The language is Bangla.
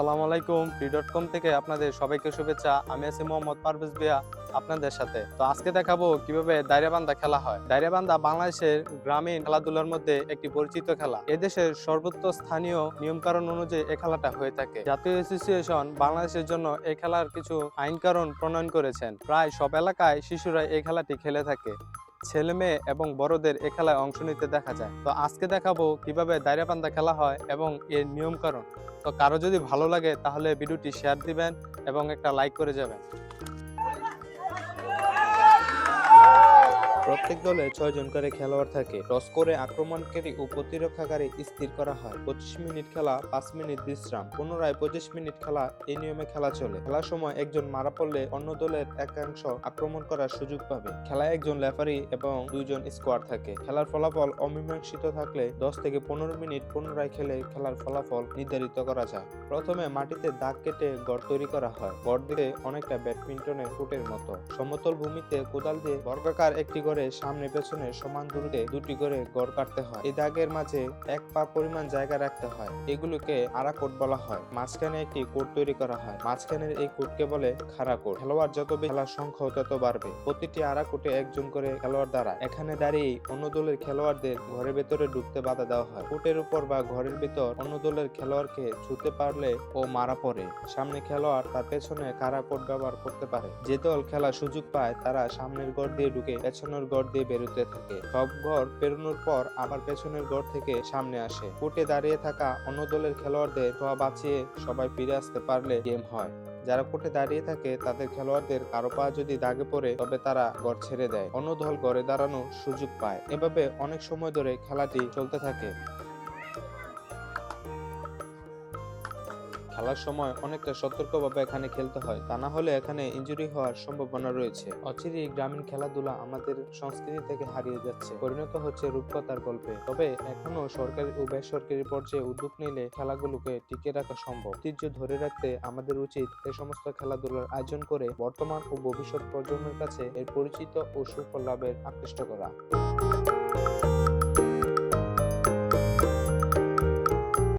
আলাইকুম ফ্রি ডট কম থেকে আপনাদের সবাইকে শুভেচ্ছা। আমি আছি মোহাম্মদ পারভেজ বিয়া আপনাদের সাথে। তো আজকে দেখাবো কীভাবে দায়রাবান্ধা খেলা হয়। দায়রাবান্ধা বাংলাদেশের গ্রামীণ খেলাধুলার মধ্যে একটি পরিচিত খেলা। এদেশের সর্বোচ্চ স্থানীয় নিয়মকানুন অনুযায়ী এই খেলাটা হয়ে থাকে। জাতীয় অ্যাসোসিয়েশন বাংলাদেশের জন্য এই খেলার কিছু আইন কারণ প্রণয়ন করেছেন। প্রায় সব এলাকায় শিশুরা এই খেলাটি খেলে থাকে। ছেলে মেয়ে এবং বড়দের এ খেলায় অংশ নিতে দেখা যায়। তো আজকে দেখাবো কীভাবে দায়রাবান্ধা খেলা হয় এবং এর নিয়ম কারণ তো কারও যদি ভালো লাগে তাহলে ভিডিওটি শেয়ার দিবেন এবং একটা লাইক করে যাবেন। প্রত্যেক দলে ছয় জন করে খেলোয়াড় থাকে। টস করে আক্রমণকারী ও প্রতিরক্ষাকারী স্থির করা হয়। পঁচিশ মিনিট খেলা, পাঁচ মিনিট বিশ্রাম। পুনরায় পঁচিশ মিনিট খেলা, এই নিয়মে খেলা চলে। খেলার সময় একজন মারা পড়লে অন্য দলের একাংশ আক্রমণ করার সুযোগ পাবে। খেলায় একজন লেফারি এবং দুইজন স্কোয়াড থাকে। খেলার ফলাফল অমীমাংসিত থাকলে দশ থেকে পনেরো মিনিট পুনরায় খেলে খেলার ফলাফল নির্ধারিত করা যায়। প্রথমে মাটিতে দাগ কেটে গড় তৈরি করা হয়। গড় দিতে অনেকটা ব্যাডমিন্টনের ফুটের মতো। সমতল ভূমিতে কোদাল দিয়ে বর্গাকার একটি করে সামনে পেছনে সমান দূরত্বে দুটি করে গড় কাটতে হয়। এই দাগের মাঝে এক পা পরিমাণ জায়গা রাখতে হয়। এগুলোকে আড়া কোট বলা হয়। মাঝখানে একটি কোট তৈরি করা হয়। মাঝখানের এই কোটকে বলে খাড়া কোট। খেলোয়াড় যত খেলার সংখ্যা তত বাড়বে। প্রতিটি আড়া কোটে একজন করে খেলোয়াড় দ্বারা এখানে দাঁড়িয়ে অন্য দলের খেলোয়াড়দের ঘরের ভেতরে ঢুকতে বাধা দেওয়া হয়। কোটের উপর বা ঘরের ভিতর অন্য দলের খেলোয়াড়কে ছুতে পারলে ও মারা পড়ে। সামনে খেলোয়াড় তার পেছনে কারা কোট ব্যবহার করতে পারে। যে দল খেলার সুযোগ পায়, তারা সামনের গড় দিয়ে ঢুকে পেছনের গড় দিয়ে বেরোতে থাকে। সব ঘর পেরোনোর পর আবার পেছনের গড় থেকে সামনে আসে। কোর্টে দাঁড়িয়ে থাকা অন্য দলের খেলোয়াড়দের ছোঁয়া বাঁচিয়ে সবাই ফিরে আসতে পারলে গেম হয়। যারা কোর্টে দাঁড়িয়ে থাকে, তাদের খেলোয়াড়দের কারও পা যদি দাগে পড়ে, তবে তারা গড় ছেড়ে দেয়। অন্য দল গড়ে দাঁড়ানোর সুযোগ পায়। এভাবে অনেক সময় ধরে খেলাটি চলতে থাকে। খেলার সময় অনেকটা সতর্কভাবে এখানে খেলতে হয়। তা না হলে এখানে ইঞ্জুরি হওয়ার সম্ভাবনা রয়েছে। অচিরেই গ্রামীণ খেলাধুলা আমাদের সংস্কৃতি থেকে হারিয়ে যাচ্ছে। পরিণত হচ্ছে রূপকথার গল্পে। তবে এখনও সরকারি ও বেসরকারি পর্যায়ে উদ্যোগ নিলে খেলাগুলোকে টিকে রাখা সম্ভব। ঐতিহ্য ধরে রাখতে আমাদের উচিত এ সমস্ত খেলাধুলার আয়োজন করে বর্তমান ও ভবিষ্যৎ প্রজন্মের কাছে এর পরিচিত ও সুফল লাভের আকৃষ্ট করা।